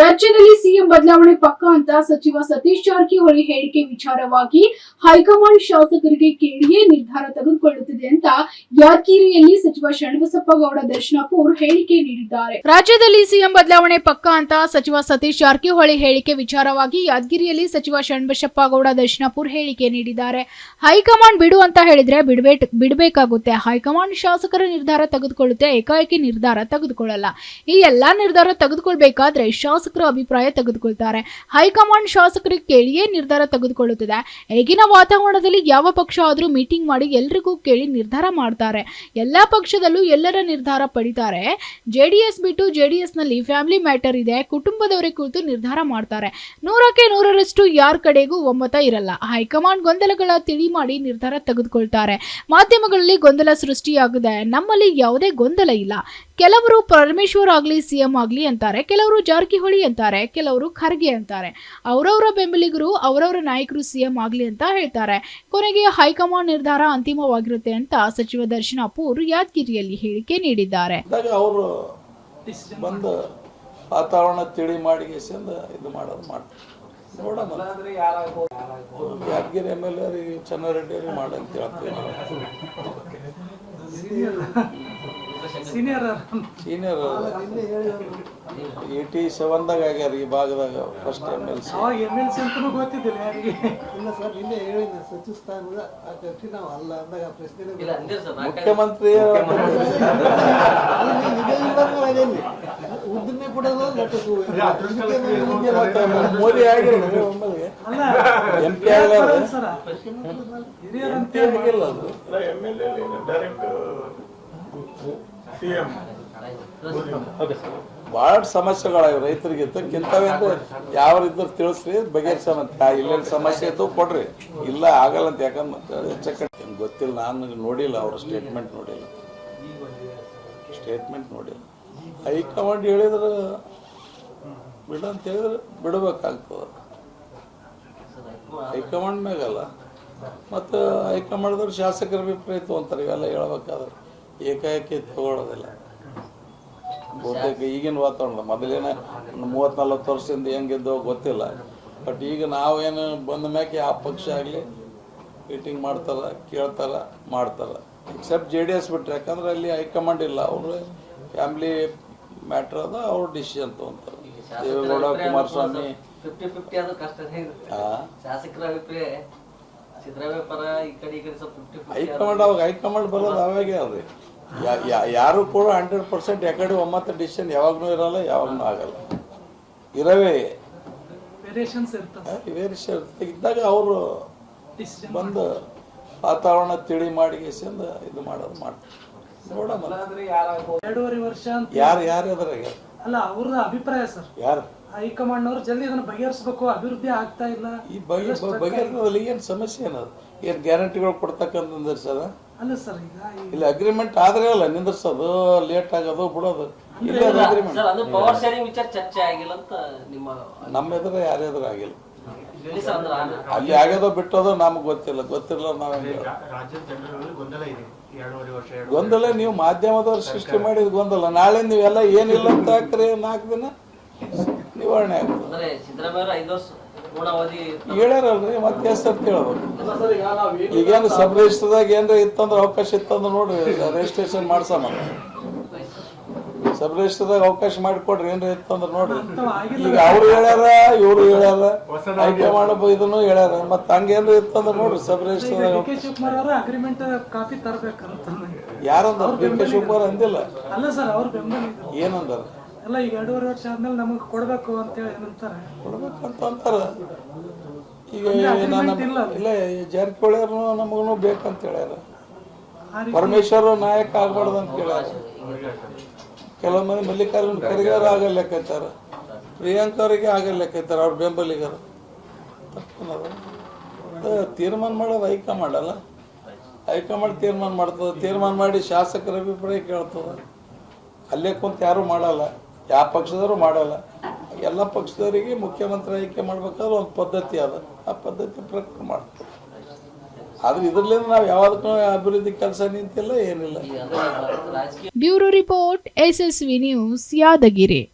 ರಾಜ್ಯದಲ್ಲಿ ಸಿಎಂ ಬದಲಾವಣೆ ಪಕ್ಕ ಅಂತ ಸಚಿವ ಸತೀಶ್ ಜಾರಕಿಹೊಳಿ ಹೇಳಿಕೆ ವಿಚಾರವಾಗಿ ಹೈಕಮಾಂಡ್ ಶಾಸಕರಿಗೆ ಕೇಳಿಯೇ ನಿರ್ಧಾರ ತೆಗೆದುಕೊಳ್ಳುತ್ತಿದೆ ಅಂತ ಯಾದಗಿರಿಯಲ್ಲಿ ಸಚಿವ ಶರಣಬಸಪ್ಪ ಗೌಡ ದರ್ಶನಪುರ್ ಹೇಳಿಕೆ ನೀಡಿದ್ದಾರೆ. ರಾಜ್ಯದಲ್ಲಿ ಸಿಎಂ ಬದಲಾವಣೆ ಪಕ್ಕ ಅಂತ ಸಚಿವ ಸತೀಶ್ ಜಾರಕಿಹೊಳಿ ಹೇಳಿಕೆ ವಿಚಾರವಾಗಿ ಯಾದಗಿರಿಯಲ್ಲಿ ಸಚಿವ ಶರಣಬಸಪ್ಪ ಗೌಡ ದರ್ಶನಪುರ್ ಹೇಳಿಕೆ ನೀಡಿದ್ದಾರೆ. ಹೈಕಮಾಂಡ್ ಬಿಡು ಅಂತ ಹೇಳಿದ್ರೆ ಬಿಡ್ಬೇಟ್, ಬಿಡಬೇಕಾಗುತ್ತೆ. ಹೈಕಮಾಂಡ್ ಶಾಸಕರ ನಿರ್ಧಾರ ತೆಗೆದುಕೊಳ್ಳುತ್ತೆ, ಏಕಾಏಕಿ ನಿರ್ಧಾರ ತೆಗೆದುಕೊಳ್ಳಲ್ಲ. ಈ ಎಲ್ಲಾ ನಿರ್ಧಾರ ತೆಗೆದುಕೊಳ್ಬೇಕಾದ್ರೆ ಶಾಸಕರ ಅಭಿಪ್ರಾಯ ತೆಗೆದುಕೊಳ್ತಾರೆ. ಹೈಕಮಾಂಡ್ ಶಾಸಕರಿಗೆ ಕೇಳಿಯೇ ನಿರ್ಧಾರ ತೆಗೆದುಕೊಳ್ಳುತ್ತದೆ. ಈಗಿನ ವಾತಾವರಣದಲ್ಲಿ ಯಾವ ಪಕ್ಷ ಆದರೂ ಮೀಟಿಂಗ್ ಮಾಡಿ ಎಲ್ರಿಗೂ ಕೇಳಿ ನಿರ್ಧಾರ ಮಾಡ್ತಾರೆ. ಎಲ್ಲ ಪಕ್ಷದಲ್ಲೂ ಎಲ್ಲರ ನಿರ್ಧಾರ ಪಡಿತಾರೆ. ಎಸ್ ಬಿಟ್ಟು ಜೆ ಜೆಡಿಎಸ್ನಲ್ಲಿ ಫ್ಯಾಮಿಲಿ ಮ್ಯಾಟರ್ ಇದೆ. ಕುಟುಂಬದವರೇ ಕುರಿತು ನಿರ್ಧಾರ ಮಾಡ್ತಾರೆ. ನೂರಕ್ಕೆ ನೂರರಷ್ಟು ಯಾರ ಕಡೆಗೂ ಒಮ್ಮತ ಇರಲ್ಲ. ಹೈಕಮಾಂಡ್ ಗೊಂದಲಗಳ ತಿಳಿ ಮಾಡಿ ನಿರ್ಧಾರ ತೆಗೆದುಕೊಳ್ತಾರೆ. ಮಾಧ್ಯಮಗಳಲ್ಲಿ ಗೊಂದಲ ಸೃಷ್ಟಿಯಾಗಿದೆ. ನಮ್ಮಲ್ಲಿ ಯಾವುದೇ ಗೊಂದಲ ಇಲ್ಲ. ಕೆಲವರು ಪರಮೇಶ್ವರ್ ಆಗಲಿ ಸಿಎಂ ಆಗಲಿ ಅಂತಾರೆ ಕೆಲವರು ಜಾರಕಿಹೊಳಿ ಅಂತಾರೆ ಕೆಲವರು ಖರ್ಗೆ ಅಂತಾರೆ. ಅವರವರ ಬೆಂಬಲಿಗರು ಅವರವರ ನಾಯಕರು ಸಿಎಂ ಆಗಲಿ ಅಂತ ಹೇಳ್ತಾರೆ. ಕೊನೆಗೆ ಹೈಕಮಾಂಡ್ ನಿರ್ಧಾರ ಅಂತಿಮವಾಗಿರುತ್ತೆ ಅಂತ ಸಚಿವ ದರ್ಶನಾಪುರ್ ಯಾದಗಿರಿಯಲ್ಲಿ ಹೇಳಿಕೆ ನೀಡಿದ್ದಾರೆ. ಅವರು ಬಂದು ವಾತಾವರಣ ತಿಳಿ ಮಾಡಿ ಇದು ಮಾಡೋದು ಮಾಡ್ತಾರೆ. Yadgiri M L A Channareddy ಮಾಡಂತ ಹೇಳ್ತೀವಿ ಸೀನಿಯರ್ ಸೀನಿಯರ್ ಏಯ್ಟಿ ಸೆವೆನ್ದಾಗ ಆಗ್ಯಾರ ಈ ಭಾಗದಾಗ ಫಸ್ಟ್ ಎಂ ಎಲ್ ಸಿ ಅವಾಗ ಎಂ ಎಲ್ ಸಿ ಅಂತಲೂ ಗೊತ್ತಿದ್ದಿಲ್ಲ ಯಾರಿಗೆ. ಇಲ್ಲ ಸರ್ ನಿನ್ನೆ ಹೇಳಿದ್ದೆ ಸಚಿವ ಸ್ಥಾನದ ಆ ಕಕ್ಷಿ ನಾವು ಅಲ್ಲ ಅಂದಾಗ ಆ ಪ್ರಶ್ನೆನೇ ಇಲ್ಲ ಅಂದಿರ ಸರ್ ಮುಖ್ಯಮಂತ್ರಿ ಉದ್ದನ್ನೇ ಮತ್ತೆ ಮೋದಿ ಆಗಿಲ್ಲ ಅಲ್ಲ ಎಂ ಪಿ ಆಗ್ಲಾರ ಸರ ಎಂ ಪಿ ಆಗಿಲ್ಲ ಅದು. ಭಾಳ ಸಮಸ್ಯೆಗಳಾಗಿವೆ ರೈತರಿಗೆ ಕಿಂತವೇ ಅಂದ್ರೆ ಯಾವ ರೀತಿ ತಿಳಿಸ್ರಿ ಬಗೆಹರಿಸಮಂತ ಇಲ್ಲೇನು ಸಮಸ್ಯೆ ಇದ್ದು ಕೊಡ್ರಿ. ಇಲ್ಲ, ಆಗಲ್ಲ ಅಂತ ಯಾಕಂದ್ರೆ ಹೆಚ್ಚಕ್ಕೆ ಗೊತ್ತಿಲ್ಲ, ನಾನು ನೋಡಿಲ್ಲ, ಅವ್ರ ಸ್ಟೇಟ್ಮೆಂಟ್ ನೋಡಿಲ್ಲ. ಸ್ಟೇಟ್ಮೆಂಟ್ ನೋಡಿಲ್ಲ. ಹೈಕಮಾಂಡ್ ಹೇಳಿದ್ರೆ ಬಿಡ ಅಂತ ಹೇಳಿದ್ರೆ ಬಿಡಬೇಕಾಗ್ತದೆ ಹೈಕಮಾಂಡ್ ಮ್ಯಾಗಲ್ಲ. ಮತ್ತು ಹೈಕಮಾಂಡ್ದವ್ರು ಶಾಸಕರ ಅಭಿಪ್ರಾಯ ಅಂತಾರೆ ಇವೆಲ್ಲ ಹೇಳ್ಬೇಕಾದ್ರೆ. ಏಕಾಏಕಿ ತಗೊಳ್ಳೋದಿಲ್ಲ. ಬಹುತೇಕ ಈಗಿನ ವಾತಾವರಣ ಮೊದಲಿನ ಮೂವತ್ತು ನಲ್ವತ್ತು ವರ್ಷದಿಂದ ಹೆಂಗಿದ್ದೋ ಗೊತ್ತಿಲ್ಲ. ಬಟ್ ಈಗ ನಾವೇನು ಬಂದ ಮ್ಯಾಕೆ ಆ ಪಕ್ಷ ಆಗಲಿ ಮೀಟಿಂಗ್ ಮಾಡ್ತಾರೆ ಕೇಳ್ತಾರ ಮಾಡ್ತಾರ. ಎಕ್ಸೆಪ್ಟ್ ಜೆ ಡಿ ಎಸ್ ಬಿಟ್ರೆ ಯಾಕಂದ್ರೆ ಅಲ್ಲಿ ಹೈಕಮಾಂಡ್ ಇಲ್ಲ. ಅವರು ಫ್ಯಾಮಿಲಿ ಮ್ಯಾಟ್ರ್ ಅದ ಅವ್ರ ಡಿಸಿಷನ್ ತಗೊಂತಾರೆ. ದೇವೇಗೌಡ ಕುಮಾರಸ್ವಾಮಿ. ಹೈಕಮಾಂಡ್ ಅವಾಗ ಹೈಕಮಾಂಡ್ ಬರೋದು ಅವಾಗೆ ಅದೇ. ಯಾ- ಯಾ- ಯಾರು ಕೂಡ ಹಂಡ್ರೆಡ್ ಪರ್ಸೆಂಟ್ ಯಾಕಡೆ ಒಮ್ಮತ್ತ ಡಿಸಿಷನ್ ಯಾವಾಗ್ನೂ ಇರಲ್ಲ ಯಾವಾಗ್ನೂ ಆಗಲ್ಲ. ಇರವೇ. ವೇರಿಯೇಷನ್ಸ್ ಇರ್ತದೆ. ವೇರಿಯೇಷನ್ ಇದ್ದಾಗ ಅವರು ಡಿಸಿಷನ್ ಬಂದು ವಾತಾವರಣ ತಿಳಿ ಮಾಡಿ ಗೆಸಿಂದ ಇದು ಮಾಡೋದು ಮಾಡ್ತಾರೆ. ನೋಡಮ್ಮ. ಎರಡೂವರೆ ವರ್ಷ ಅಂತ ಯಾರು ಯಾರು ಅದ್ರಾಗ ಅಲ್ಲ ಅವ್ರದ ಅಭಿಪ್ರಾಯ ಸರ್. ಯಾರು? ಹೈಕಮಾಂಡ್ ಅವರು ಜಲ್ದಿ ಇದನ್ನ ಬಗೆಹರಿಸಬೇಕು ಅಭಿವೃದ್ಧಿ ಆಗ್ತಾ ಇಲ್ಲ. ಈ ಬಗೆ ಬಗೆಹರಿದಲ್ಲಿ ಏನು ಸಮಸ್ಯೆ ಏನದು? ಏನು ಗ್ಯಾರಂಟಿಗಳು ಕೊಡ್ತಕ್ಕಂಥ ಸರ್ ಅಲ್ಲ ಸರ್ ಈಗ ಈ- ಇಲ್ಲಿ ಅಗ್ರಿಮೆಂಟ್ ಆದ್ರೆ ಅಲ್ಲ ನಿಂದಿರ್ಸೋದು ಲೇಟ್ ಆಗೋದು ಬಿಡೋದು. ಇಲ್ಲ ಅದು ಅಗ್ರಿಮೆಂಟ್ ಸರ್ ಅದು ಪವರ್ ಶೇರಿಂಗ್ ವಿಚಾರ ಚರ್ಚೆ ಆಗಿಲ್ಲ ಅಂತ ನಿಮ್ಮ ನಮ್ಮ ಎದುರು ಯಾರ ಎದುರು ಆಗಿಲ್ಲ. ಹೇಳಿ ಸರ್ ಅಂದ್ರೆ ಆ- ಅಲ್ಲಿ ಆಗೋದೋ ಬಿಟ್ಟೋದೋ ನಮ್ಗೆ ಗೊತ್ತಿಲ್ಲ. ಗೊತ್ತಿರಲ್ಲ ನಾವು ರಾಜ್ಯದ ಜನರಲ್ಲಿ ಗೊಂದಲ ಇದೆ. ಎರಡೂವರೆ ವರ್ಷ ಎರಡು ಗೊಂದಲ ನೀವು ಮಾಧ್ಯಮದವ್ರು ಸೃಷ್ಟಿ ಮಾಡಿದ ಗೊಂದಲ. ನಾಳೆ ನೀವೆಲ್ಲ ಏನಿಲ್ಲ ಅಂತ ಹಾಕ್ರಿ ನಾಲ್ಕು ದಿನ? ನಿವಾರಣೆ ಆಗ್ತದೆ ಹೇಳ್ಯಾರಲ್ರಿ ಮತ್ತೆ ಹೆಸರು ಕೇಳ್ಬೇಕು ಈಗೇನು ಸಬ್ ರಿಜಿಸ್ಟರ್ದಾಗ ಏನ್ರ ಇತ್ತಂದ್ರೆ ಅವಕಾಶ ಇತ್ತಂದ್ರೆ ನೋಡ್ರಿ ರಿಜಿಸ್ಟ್ರೇಷನ್ ಮಾಡ್ಸಮ್ಮ ಸಬ್ ರಿಜಿಸ್ಟರ್ದಾಗ ಅವಕಾಶ ಮಾಡಿಕೊಡ್ರಿ ಏನ್ರ ಇತ್ತಂದ್ರೆ ನೋಡ್ರಿ. ಈಗ ಅವ್ರು ಹೇಳ್ಯಾರ ಇವ್ರು ಹೇಳ್ಯಾರ ಮಾಡಬ ಇದನ್ನು ಹೇಳ್ಯಾರ ಮತ್ತೆ ಹಂಗೇನ್ರ ಇತ್ತಂದ್ರೆ ನೋಡ್ರಿ ಸಬ್ ರಿಜಿಸ್ಟರ್ದಾಗ ಅಗ್ರಿಮೆಂಟ್ ಕಾಪಿ ತರಬೇಕಂತ ಯಾರಂದ್ರ? ಡಿ ಕೆ ಶಿವಕುಮಾರ್ ಅಂದಿಲ್ಲ. ಅಲ್ಲ ಸರ್ ಅವ್ರ ಬೆಂಬಲ ಇದೆ ಏನಂದಾರ? ಎಲ್ಲ ಈಗ ಎರಡೂವರೆ ವರ್ಷ ಆದ್ಮೇಲೆ ನಮಗೆ ಕೊಡ್ಬೇಕು ಅಂತೇಳಿ ಏನಂತಾರೆ ಅಂತಾರೆ. ಈಗ ನಾನು ಇಲ್ಲ ಈ ಜಾರಕಿಹೊಳಿ ಅವ್ರು ನಮಗೂ ಬೇಕಂತ ಹೇಳ್ಯಾರ. ಪರಮೇಶ್ವರ ನಾಯಕ ಆಗ್ಬಾರ್ದು ಅಂತ ಹೇಳ್ಯಾರ ಕೆಲವು ಮಂದಿ ಮಲ್ಲಿಕಾರ್ಜುನ ಖರ್ಗೆ ಅವ್ರು ಆಗಲ್ಲ ಲೆಕ್ಕಾಚಾರ ಪ್ರಿಯಾಂಕಾ ಅವರಿಗೆ ಆಗಲ್ಲ ಲೆಕ್ಕಾಚಾರ ಅವ್ರ ಬೆಂಬಲಿಗರು. ತಪ್ಪೇನದ ತೀರ್ಮಾನ ಮಾಡೋದು ಹೈಕಮಾಂಡ್ ಅಲ್ಲ. ಹೈಕಮಾಂಡ್ ತೀರ್ಮಾನ ಮಾಡ್ತದೆ. ತೀರ್ಮಾನ ಮಾಡಿ ಶಾಸಕರ ಅಭಿಪ್ರಾಯ ಕೇಳ್ತದೆ. ಅಲ್ಲೇ ಕುಂತ ಯಾರು ಮಾಡಲ್ಲ. ಯಾವ ಪಕ್ಷದವರು ಮಾಡಲ್ಲ. ಎಲ್ಲ ಪಕ್ಷದವರಿಗೆ ಮುಖ್ಯಮಂತ್ರಿ ಆಯ್ಕೆ ಮಾಡ್ಬೇಕಾದ್ರೆ ಒಂದು ಪದ್ಧತಿ ಅದ. ಆ ಪದ್ಧತಿ ಪ್ರಕಾರ ಮಾಡ್ತಾರೆ ಆದ್ರೆ ಇದರಲ್ಲಿಂದ ನಾವು ಯಾವ್ದಕ್ಕೂ ಅಭಿವೃದ್ಧಿ ಕೆಲಸ ನಿಂತಿಲ್ಲ ಏನಿಲ್ಲ. Bureau report S report SSV news Yadgiri.